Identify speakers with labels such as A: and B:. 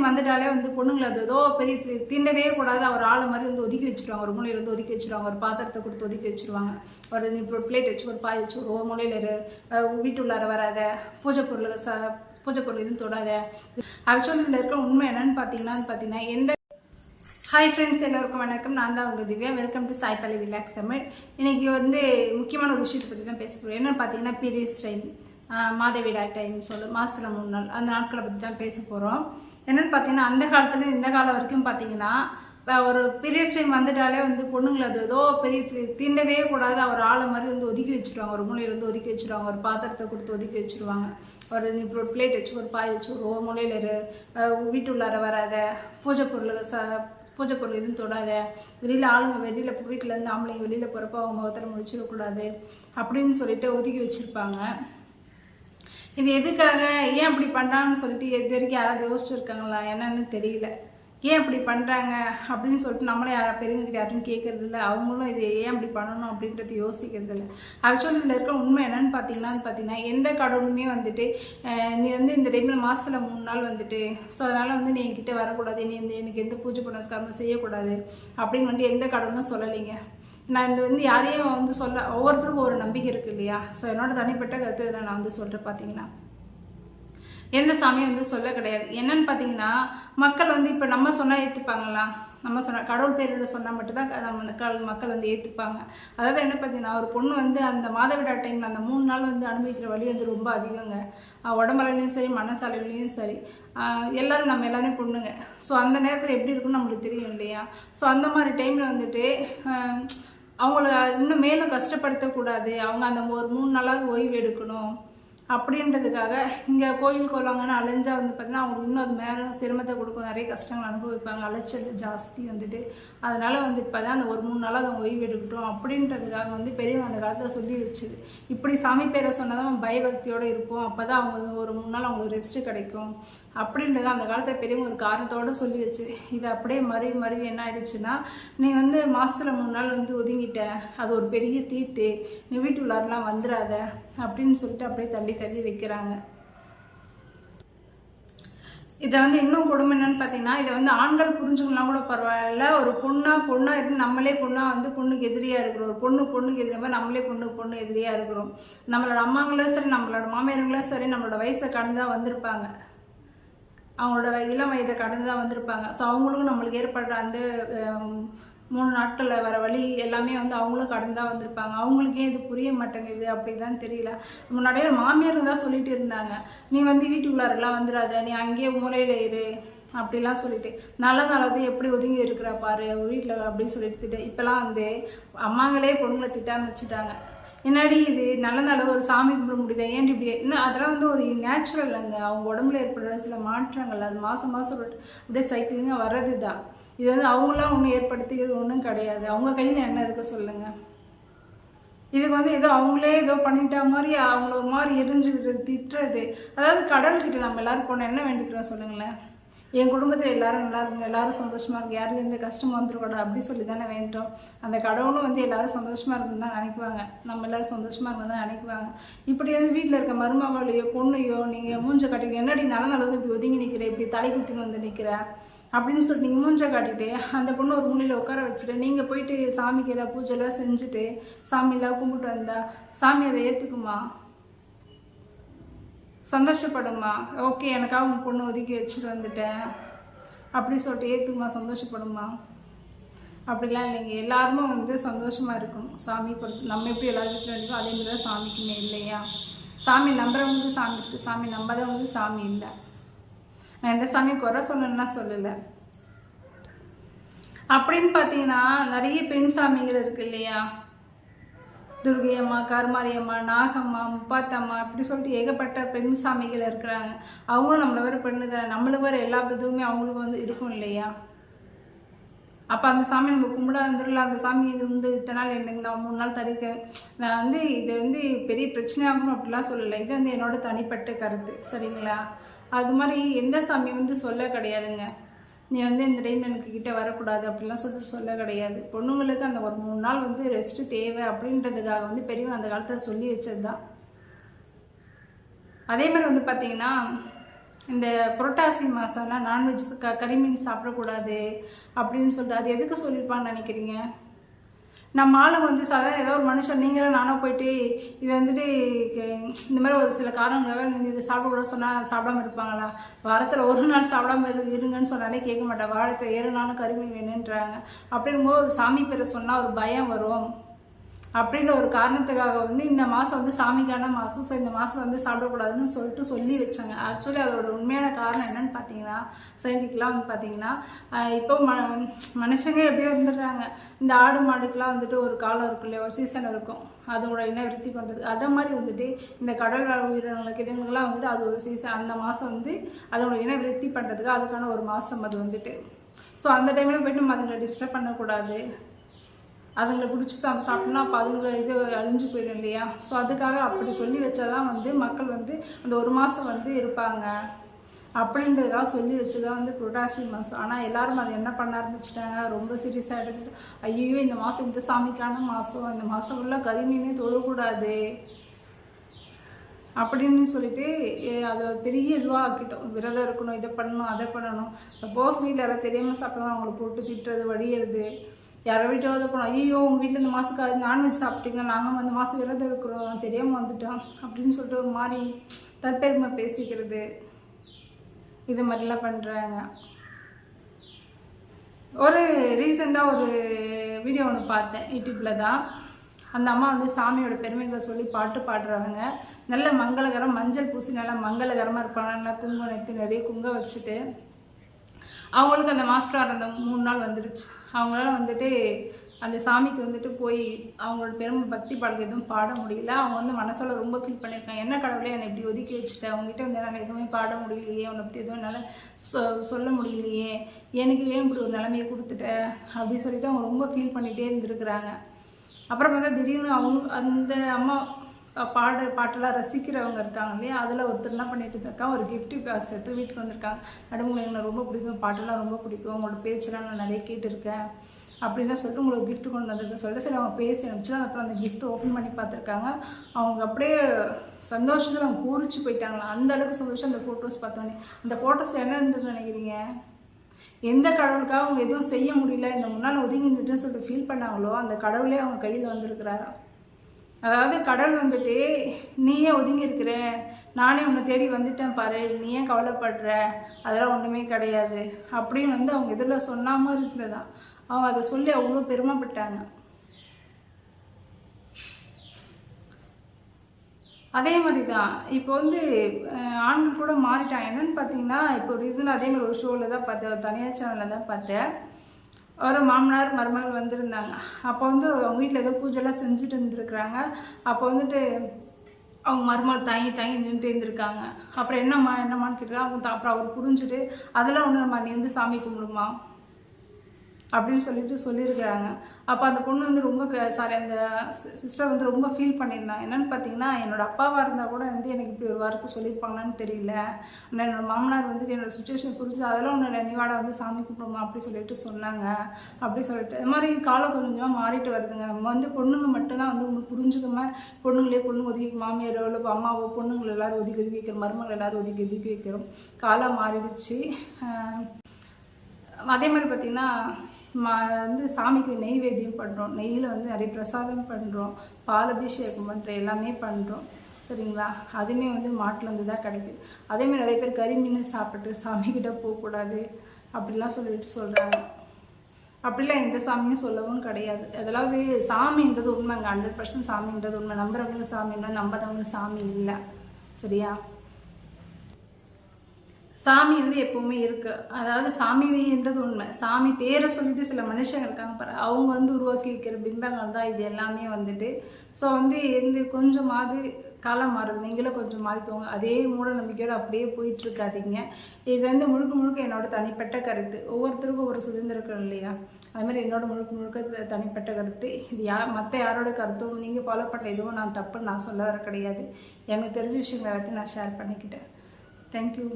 A: Time வந்துட்டாலே வந்து பொண்ணுங்களை அது ஏதோ பெரிய தி- தீண்டவே கூடாது. அவர் ஆளை மாதிரி வந்து ஒதுக்கி வச்சிருவாங்க. ஒரு மூலையில் வந்து ஒதுக்கி வச்சுருவாங்க. ஒரு பாத்திரத்தை கொடுத்து ஒதுக்கி வச்சுருவாங்க. ஒரு இப்போ பிளேட் வச்சு ஒரு பாய் வச்சு ஒரு மூலையில் இரு. வீட்டு உள்ளார வராத. பூஜை பொருள் ச பூஜை பொருள் எதுவும் தொடாத. ஆக்சுவலி இதில் இருக்கிற உண்மை என்னன்னு பார்த்தீங்கன்னா பார்த்தீங்கன்னா எந்த ஹாய் ஃப்ரெண்ட்ஸ் எல்லோருக்கும் வணக்கம். நான் தான் உங்கள் Divya. Welcome to Saipali relax Tamil. இன்றைக்கி வந்து முக்கியமான ஒரு விஷயத்தை பற்றி தான் பேச போகிறோம் என்னென்னு பார்த்தீங்கன்னா பீரியட்ஸ் டைம் மாதவிடாய் டைம் சொல்லு மாதத்தில் மூணு நாள். அந்த நாட்களை பற்றி தான் பேச போகிறோம் என்னென்னு பார்த்தீங்கன்னா அந்த காலத்துல இந்த காலம் வரைக்கும் பார்த்தீங்கன்னா இப்போ ஒரு பீரியட்ஸ் டைம் வந்துட்டாலே வந்து பொண்ணுங்களை அது ஏதோ பெரிய தீண்டவே கூடாது. ஒரு ஆளை மாதிரி வந்து ஒதுக்கி வச்சுருவாங்க. ஒரு மூலையில் வந்து ஒதுக்கி வச்சுருவாங்க. ஒரு பாத்திரத்தை கொடுத்து ஒதுக்கி வச்சிருவாங்க. ஒரு நீ இப்போ ஒரு பிளேட் வச்சு ஒரு பாய் வச்சு ஒரு மூலையில் இரு வீட்டு உள்ளார வராத பூஜை பொருள் ச பூஜை பொருள் எதுவும் தொடாத வெளியில் ஆளுங்க வெளியில் வீட்டிலேருந்து ஆம்பளைங்க வெளியில் போகிறப்ப அவங்க முகத்தில் முடிச்சிடக்கூடாது அப்படின்னு சொல்லிட்டு ஒதுக்கி வச்சுருப்பாங்க. இது எதுக்காக? ஏன் அப்படி பண்ணுறாங்கன்னு சொல்லிட்டு இது வரைக்கும் யாராவது யோசிச்சுருக்காங்களா? என்னன்னு தெரியல. ஏன் அப்படி பண்ணுறாங்க அப்படின்னு சொல்லிட்டு நம்மளே யாரா பெரியவங்ககிட்ட யாரும் கேட்கறது இல்லை. அவங்களும் இது ஏன் அப்படி பண்ணணும் அப்படின்றது யோசிக்கிறது இல்லை. ஆக்சுவலி இதில் இருக்கிற உண்மை என்னன்னு பார்த்தீங்கன்னா பார்த்தீங்கன்னா எந்த கடவுளுமே வந்துட்டு நீ வந்து இந்த டைமில் மாதத்தில் மூணு நாள் வந்துட்டு ஸோ அதனால் வந்து நீ என்கிட்ட வரக்கூடாது. நீ இந்த எனக்கு எந்த பூஜை பண்ண செய்யக்கூடாது அப்படின்னு வந்துட்டு எந்த கடவுளும் சொல்லலைங்க. நான் இது வந்து யாரையும் வந்து சொல்ல ஒவ்வொருத்தருக்கும் ஒரு நம்பிக்கை இருக்கு இல்லையா? ஸோ என்னோட தனிப்பட்ட கருத்து இதில் நான் வந்து சொல்கிறேன் பார்த்தீங்கன்னா எந்த சாமியும் வந்து சொல்ல கிடையாது. என்னன்னு பார்த்தீங்கன்னா மக்கள் வந்து இப்போ நம்ம சொன்னால் ஏற்றுப்பாங்களா நம்ம சொன்ன கடவுள் பேரில் சொன்னால் மட்டும்தான் நம்ம அந்த கால் மக்கள் வந்து ஏற்றுப்பாங்க அதாவது என்ன பார்த்தீங்கன்னா ஒரு பொண்ணு வந்து அந்த மாதவிடா டைமில் அந்த மூணு நாள் வந்து அனுபவிக்கிற வழி வந்து ரொம்ப அதிகங்க. ஆஹ் உடம்பளவுலையும் சரி மனசாலையிலையும் சரி. எல்லோரும் நம்ம எல்லாரும் பொண்ணுங்க. ஸோ அந்த நேரத்தில் எப்படி இருக்குன்னு நம்மளுக்கு தெரியும் இல்லையா? ஸோ அந்த மாதிரி டைமில் வந்துட்டு அவங்கள இன்னும் மேலும் கஷ்டப்படுத்தக்கூடாது. அவங்க அந்த ஒரு மூணு நாளாவது ஓய்வு எடுக்கணும். அப்படின்றதுக்காக இங்கே கோயில் கோலாங்கன்னு அலைஞ்சால் வந்து பார்த்தீங்கன்னா அவங்களுக்கு இன்னும் அது மேலே சிரமத்தை கொடுக்கும். நிறைய கஷ்டங்கள் அனுபவிப்பாங்க. அலைச்சல் ஜாஸ்தி வந்துட்டு. அதனால் வந்து இப்போ தான் அந்த ஒரு மூணு நாளாக அதை ஓய்வு எடுக்கட்டும் அப்படின்றதுக்காக வந்து பெரியவங்க அந்த காலத்தில் சொல்லி வச்சுது. இப்படி சாமி பேரை சொன்னால் தான் பயபக்தியோடு இருப்போம். அப்போ தான் அவங்க ஒரு மூணு நாள் அவங்களுக்கு ரெஸ்ட்டு கிடைக்கும். அப்படின்றது அந்த காலத்தில் பெரியவங்க ஒரு காரணத்தோடு சொல்லி வச்சு இது அப்படியே மறுவி மறுவி என்ன ஆயிடுச்சுன்னா நீ வந்து மாதத்தில் மூணு நாள் வந்து ஒதுங்கிட்ட. அது ஒரு பெரிய தீட்டு. நீ வீட்டு உள்ளாரெலாம் வந்துடாத அப்படின்னு சொல்லிட்டு அப்படியே தள்ளி தள்ளி வைக்கிறாங்க. இதை வந்து இன்னும் கொடுமை என்னன்னு பார்த்தீங்கன்னா இதை வந்து ஆண்கள் புரிஞ்சுக்கலாம் கூட பரவாயில்ல. ஒரு பொண்ணாக பொண்ணாக இருந்து நம்மளே பொண்ணாக வந்து பொண்ணுக்கு எதிரியாக இருக்கிறோம். ஒரு பொண்ணு பொண்ணுக்கு எதிரியாக மாதிரி நம்மளே பொண்ணுக்கு பொண்ணு எதிரியாக இருக்கிறோம். நம்மளோட அம்மாங்களும் சரி நம்மளோட மாமியாருங்களும் சரி நம்மளோட வயசை கடந்து தான் வந்திருப்பாங்க. அவங்களோட வய- இளம் வயதை கடந்து தான் வந்திருப்பாங்க. ஸோ அவங்களுக்கும் நம்மளுக்கு ஏற்படுற அந்த மூணு நாட்களில் வர வழி எல்லாமே வந்து அவங்களும் கடந்து தான் வந்திருப்பாங்க. அவங்களுக்கே இது புரிய மாட்டேங்குது அப்படிதான் தெரியல. முன்னாடியே மாமியார் தான் சொல்லிட்டு இருந்தாங்க. நீ வந்து வீட்டுக்குள்ளாரெல்லாம் வந்துடாத நீ அங்கேயே மூலையில் இரு. அப்படிலாம் சொல்லிட்டு. நல்ல நல்லது எப்படி ஒதுங்கி இருக்கிற பாரு வீட்டில் அப்படின்னு சொல்லிட்டு திட்ட. இப்போலாம் வந்து அம்மாங்களே பொண்ணுங்களை திட்டான்னு வச்சுட்டாங்க. என்னடி இது? நல்ல நல்ல ஒரு சாமி கும்பிட முடியுது? ஏன் இப்படி? இன்னும் அதெல்லாம் வந்து ஒரு நேச்சுரல்ங்க அவங்க உடம்புல ஏற்படுற சில மாற்றங்கள். அது மாதம் மாதம் அப்படியே சைக்கிளிங்காக வர்றது தான் இது வந்து அவங்களாம் ஒன்றும் ஏற்படுத்திக்கிறது ஒன்றும் கிடையாது. அவங்க கையில் என்ன இருக்க சொல்லுங்கள் இதுக்கு வந்து ஏதோ அவங்களே ஏதோ பண்ணிட்டா மாதிரி அவங்கள ஒரு மாதிரி எரிஞ்சுக்கிறது திட்டுறது. அதாவது கடவுள்கிட்ட நம்ம எல்லாரும் போனால் என்ன வேண்டிக்கிறோம் சொல்லுங்களேன். என் குடும்பத்தில் எல்லாரும் நல்லா இருக்கணும் எல்லாரும் சந்தோஷமாக இருக்கும் யாருக்கும் எந்த கஷ்டமும் வந்துடக்கூடாது அப்படி சொல்லி தானே வேண்டோம். அந்த கடவுளும் வந்து எல்லாரும் சந்தோஷமாக இருக்கணும் தான் நினைக்குவாங்க. நம்ம எல்லாரும் சந்தோஷமாக இருக்கணும் தான் நினைக்குவாங்க. இப்படி வந்து வீட்டில் இருக்க மருமகளையோ பொண்ணையோ நீங்கள் மூஞ்ச கட்டிக்கிட்டு என்னடி நல்ல நல்லது இப்படி ஒதுங்கி நிற்கிற இப்படி தலை குத்தின்னு வந்து நிற்கிற அப்படின்னு சொல்லிட்டு நீங்கள் மூஞ்ச காட்டிட்டு அந்த பொண்ணு ஒரு மூலையில் உட்கார வச்சுட்டு நீங்கள் போயிட்டு சாமிக்கு ஏதாவது பூஜைலாம் செஞ்சுட்டு சாமியெல்லாம் கும்பிட்டு வந்தா சாமி அதை ஏற்றுக்குமா சந்தோஷப்படுமா? ஓகே எனக்காக உங்கள் பொண்ணு ஒதுக்கி வச்சுட்டு வந்துட்டேன். அப்படி சொல்லிட்டு ஏற்றுக்குமா சந்தோஷப்படுமா? அப்படிலாம் இல்லைங்க எல்லாருமே வந்து சந்தோஷமாக இருக்கணும் சாமி பொறுத்து நம்ம எப்படி எல்லாரும் வீட்டில் இருக்கோ அதே மாதிரி தான் சாமிக்குமே இல்லையா? சாமி நம்புறவங்களுக்கு சாமி இருக்குது சாமி நம்பாதவங்களுக்கு சாமி இல்லை. நான் எந்த சாமியும் குறை சொல்லணும்னா சொல்லலை. அப்படின்னு பார்த்தீங்கன்னா நிறைய பெண் சாமிகள் இருக்கு இல்லையா? துர்கை அம்மா கருமாரியம்மா நாகம்மா முப்பாத்தம்மா அப்படி சொல்லிட்டு ஏகப்பட்ட பெண் சாமிகள் இருக்கிறாங்க. அவங்களும் நம்மளை வேறு பெண்ணு தானே நம்மளுக்கு வேறு எல்லா இதுவுமே அவங்களுக்கு வந்து இருக்கும் இல்லையா? அப்போ அந்த சாமி நம்ம கும்பிட வந்துடல அந்த சாமி இது வந்து இத்தனை நாள் என்ன நான் மூணு நாள் தடுக்க நான் வந்து இது வந்து பெரிய பிரச்சனையாகும் அப்படிலாம் சொல்லலை. இது வந்து என்னோட தனிப்பட்ட கருத்து. சரிங்களா? அது மாதிரி எந்த சாமி வந்து சொல்ல கிடையாதுங்க. நீ வந்து இந்த டைம் எனக்கு கிட்டே வரக்கூடாது அப்படிலாம் சொல்லிட்டு சொல்ல கிடையாது. பொண்ணுங்களுக்கு அந்த ஒரு மூணு நாள் வந்து ரெஸ்ட்டு தேவை அப்படின்றதுக்காக வந்து பெரியவங்க அந்த காலத்தில் சொல்லி வச்சது தான் அதே மாதிரி வந்து பார்த்தீங்கன்னா இந்த புரட்டாசி மாதம்னா நான்வெஜ் க கறிமீன் சாப்பிடக்கூடாது அப்படின்னு சொல்லிட்டு அது எதுக்கு சொல்லியிருப்பான்னு நினைக்கிறீங்க? நம்ம ஆளுங்க வந்து சாதாரண ஏதோ ஒரு மனுஷன் நீங்களும் நானும் போயிட்டு இது வந்துட்டு இந்த மாதிரி ஒரு சில காரணங்களாக இந்த இதை சாப்பிடக்கூடாது சொன்னால் சாப்பிடாம இருப்பாங்களா? வாரத்தில் ஒரு நாள் சாப்பிடாம இரு இருங்கன்னு சொன்னாலே கேட்க மாட்டேன். வாரத்தில் ஏழு நாளும் கருமீன் வேணுன்றாங்க. அப்படிங்கும்போது ஒரு சாமி பேரை சொன்னால் ஒரு பயம் வரும். அப்படின்ற ஒரு காரணத்துக்காக வந்து இந்த மாதம் வந்து சாமிக்கான மாதம் ஸோ இந்த மாதம் வந்து சாப்பிடக்கூடாதுன்னு சொல்லிட்டு சொல்லி வச்சாங்க. ஆக்சுவலி அதோட உண்மையான காரணம் என்னன்னு பார்த்தீங்கன்னா சயின்டிஃபிக்கலாக வந்து பார்த்தீங்கன்னா இப்போ ம மனுஷங்க எப்படியோ இருந்துடுறாங்க. இந்த ஆடு மாடுக்கெலாம் வந்துட்டு ஒரு காலம் இருக்கும் இல்லையா? ஒரு சீசன் இருக்கும். அதோட இன விருத்தி பண்ணுறது அதை மாதிரி வந்துட்டு இந்த கடல் வாழ் உயிரினங்களுக்கு இதுங்களுக்குலாம் வந்துட்டு அது ஒரு சீசன் அந்த மாதம் வந்து அதோட இனவிருத்தி பண்ணுறதுக்கு அதுக்கான ஒரு மாதம் அது வந்துட்டு. ஸோ அந்த டைமில் போயிட்டு நம்ம அதுங்களை டிஸ்டர்ப் பண்ணக்கூடாது. அதுங்களை பிடிச்சி சா சாப்பிட்டோம்னா அப்போ அதுங்களை இது அழிஞ்சு போயிடும் இல்லையா? ஸோ அதுக்காக அப்படி சொல்லி வச்சாதான் வந்து மக்கள் வந்து அந்த ஒரு மாதம் வந்து இருப்பாங்க. அப்படின்றதுக்காக சொல்லி வச்சுதான் வந்து புரட்டாசி மாதம் ஆனால் எல்லாரும் அதை என்ன பண்ண ஆரம்பிச்சிட்டாங்க? ரொம்ப சீரியஸாக எடுத்துட்டு ஐயோ இந்த மாதம் இந்த சாமிக்கான மாதம் இந்த மாதம் ஃபுல்லாக கறிமீனே தொழக்கூடாது. அப்படின்னு சொல்லிட்டு அதை பெரிய இதுவாக ஆக்கிட்டோம். விரதம் இருக்கணும் இதை பண்ணணும் அதை பண்ணணும். சப்போஸ் வீட்டில் யாராவது தெரியாமல் சாப்பிட்டா அவங்கள போட்டு திட்டுறது வடிகிறது யாரோ வீட்டாவது போனோம் ஐயோ உங்கள் வீட்டில் இந்த மாதத்துக்கு நான்வெஜ் சாப்பிட்டீங்க நாங்கள் அந்த மாதம் விரதம் இருக்கிறோம் தெரியாமல் வந்துட்டோம் அப்படின்னு சொல்லிட்டு ஒரு மாதிரி தற்பெருமை பேசிக்கிறது. இது மாதிரிலாம் பண்ணுறாங்க ஒரு ரீசெண்டாக ஒரு வீடியோ ஒன்று பார்த்தேன் யூடியூப்பில் தான். அந்த அம்மா வந்து சாமியோட பெருமைகளை சொல்லி பாட்டு பாடுறவங்க நல்ல மங்களகரம் மஞ்சள் பூசி நல்லா மங்களகரமாக இருப்பாங்க. நல்லா குங்குமம் நிறைய குங்க வச்சுட்டு அவங்களுக்கு அந்த மாஸ்டர் அந்த மூணு நாள் வந்துடுச்சு. அவங்களால வந்துட்டு அந்த சாமிக்கு வந்துட்டு போய் அவங்களோட பெருமை பக்தி பாடல் எதுவும் பாட முடியல. அவங்க வந்து மனசால் ரொம்ப ஃபீல் பண்ணியிருக்காங்க. என்ன கடவுளே என்னை இப்படி ஒதுக்கி வச்சுட்டு? அவங்ககிட்ட வந்து என்னால் எதுவுமே பாட முடியலையே. உன்னை பற்றி எதுவும் என்னால் சொ சொல்ல முடியலையே. எனக்கு ஏன் இப்படி ஒரு நிலைமையை கொடுத்துட்ட? அப்படின்னு சொல்லிட்டு அவங்க ரொம்ப ஃபீல் பண்ணிகிட்டே இருந்திருக்கிறாங்க. அப்புறம் பார்த்தா திடீர்னு அவங்க அந்த அம்மா பாடு பாட்டெல்லாம் ரசிக்கிறவங்க இருக்காங்க இல்லையா? அதில் ஒருத்தர் என்ன பண்ணிட்டு இருக்காங்க ஒரு கிஃப்ட் பாக்ஸ் எடுத்து வீட்டுக்கு வந்திருக்காங்க. நடுமுறை எனக்கு ரொம்ப பிடிக்கும் பாட்டெல்லாம் ரொம்ப பிடிக்கும் உங்களோட பேச்செல்லாம் நான் நிறைய கேட்டிருக்கேன் அப்படின்னா சொல்லிட்டு உங்களுக்கு கிஃப்ட் கொண்டு வந்திருக்கேன் சொல்லிட்டு சரி அவங்க பேசி அனுப்பிச்சு அப்புறம் அந்த கிஃப்ட் ஓப்பன் பண்ணி பார்த்துருக்காங்க. அவங்க அப்படியே சந்தோஷத்தில் அவங்க பூரிச்சு போயிட்டாங்களா? அந்த அளவுக்கு சந்தோஷம் அந்த ஃபோட்டோஸ் பார்த்தோன்னே. அந்த ஃபோட்டோஸ் என்ன இருந்துன்னு நினைக்கிறீங்க? எந்த கடவுளுக்காக அவங்க எதுவும் செய்ய முடியல? இந்த முன்னால் ஒதுங்கி நின்றுன்னு சொல்லிட்டு ஃபீல் பண்ணாங்களோ? அந்த கடவுளே அவங்க கையில் வந்திருக்கிறாராம் அதாவது கடல் வந்துட்டு நீயே ஒதுங்கி இருக்கிற நானே உன்னை தேடி வந்துட்டேன் பாரு. நீ ஏன் கவலைப்படுற? அதெல்லாம் ஒன்றுமே கிடையாது. அப்படின்னு வந்து அவங்க இதில் சொன்னாமல் இருந்ததுதான். அவங்க அதை சொல்லி அவ்வளோ பெருமைப்பட்டாங்க. அதே மாதிரி தான் இப்போ வந்து ஆண்கள் கூட மாறிட்டாங்க. என்னென்னு பார்த்தீங்கன்னா இப்போ ரீசனாக அதே மாதிரி ஒரு ஷோவில் தான் பார்த்தேன். தனியார் சேனலில் தான் பார்த்தேன். ஒரு மாமனார் மருமகள் வந்திருந்தாங்க. அப்போ வந்து அவங்க வீட்டில் ஏதோ பூஜைலாம் செஞ்சுட்டு இருந்துருக்குறாங்க. அப்போ வந்துட்டு அவங்க மருமகள் தாங்கி தாங்கி நின்றுட்டு இருந்திருக்காங்க. அப்புறம் என்னம்மா என்னம்மான்னு கேட்டுருக்காங்க அவங்க தா- அப்புறம் அவர் புரிஞ்சுட்டு அதெல்லாம் ஒன்று நம்ம நீ வந்து சாமி கும்பிடுமா அப்படின்னு சொல்லிட்டு சொல்லியிருக்கிறாங்க. அப்போ அந்த பொண்ணு வந்து ரொம்ப சாரி அந்த சிஸ்டர் வந்து ரொம்ப ஃபீல் பண்ணியிருந்தாங்க என்னென்னு பார்த்தீங்கன்னா என்னோடய அப்பாவாக இருந்தால் கூட வந்து எனக்கு இப்படி ஒரு வார்த்தை சொல்லியிருப்பாங்களான்னு தெரியல. ஆனால் என்னோடய மாமனார் வந்து என்னோடய சுச்சுவேஷன் புரிஞ்சு அதெல்லாம் ஒன்று இல்லை வந்து சாமி கும்பிடுமா அப்படி சொல்லிட்டு சொன்னாங்க. அப்படி சொல்லிட்டு இது மாதிரி காலம் கொஞ்சமாக மாறிட்டு வருதுங்க. நம்ம வந்து பொண்ணுங்க மட்டும்தான் வந்து உங்களுக்கு புரிஞ்சுக்கமா பொண்ணுங்களே பொண்ணு ஒதுக்கி மாமியாரோ இல்லை அம்மாவோ பொண்ணுங்களை எல்லோரும் ஒதுக்கி ஒதுக்கி வைக்கிறோம் மருமகள் எல்லோரும் ஒதுக்கி ஒதுக்கி வைக்கிறோம் காலம் மாறிடுச்சு. அதே மாதிரி பார்த்திங்கன்னா மா வந்து சாமிக்கு நெய்வேத்தியம் பண்ணுறோம் நெய்யில் வந்து நிறைய பிரசாதம் பண்ணுறோம் பால் அபிஷேகம் பண்ணுற எல்லாமே பண்ணுறோம் சரிங்களா? அதுவுமே வந்து மாட்டிலேருந்து தான் கிடைக்குது. அதேமாதிரி நிறைய பேர் கறி மீன் சாப்பிட்டு சாமிக்கிட்ட போகக்கூடாது அப்படிலாம் சொல்லிட்டு சொல்கிறாங்க அப்படிலாம் எந்த சாமியும் சொல்லவும் கிடையாது. அதாவது சாமின்றது உண்மைங்க. ஹண்ட்ரட் பர்சன்ட் சாமின்றது உண்மை. நம்புறவங்களுக்கு சாமின்னா இல்லை நம்பாதவங்களுக்கு சாமி இல்லை. சரியா? சாமி வந்து எப்பவுமே இருக்கு. அதாவது சாமின்றது உண்மை. சாமி பேரை சொல்லிட்டு சில மனுஷங்க இருக்காங்க பாரு. அவங்க வந்து உருவாக்கி வைக்கிற பிம்பங்கள் தான் இது எல்லாமே வந்துட்டு. ஸோ வந்து இந்த கொஞ்சமாவது காலம் மாறுது. நீங்களும் கொஞ்சம் மாறிக்கோங்க. அதே மூட நம்பிக்கையோடு அப்படியே போயிட்டு இருக்காதீங்க இது வந்து முழுக்க முழுக்க என்னோட தனிப்பட்ட கருத்து. ஒவ்வொருத்தருக்கும் ஒரு சுதந்திரம் இல்லையா? அது மாதிரி என்னோட முழுக்க முழுக்க தனிப்பட்ட கருத்து. இது யார் மற்ற யாரோட கருத்தும் நீங்கள் ஃபாலோ பண்ண எதுவும் நான் தப்புன்னு நான் சொல்ல வர கிடையாது. எனக்கு தெரிஞ்ச விஷயங்களை எல்லாத்தையும் நான் ஷேர் பண்ணிக்கிட்டேன். தேங்க்யூ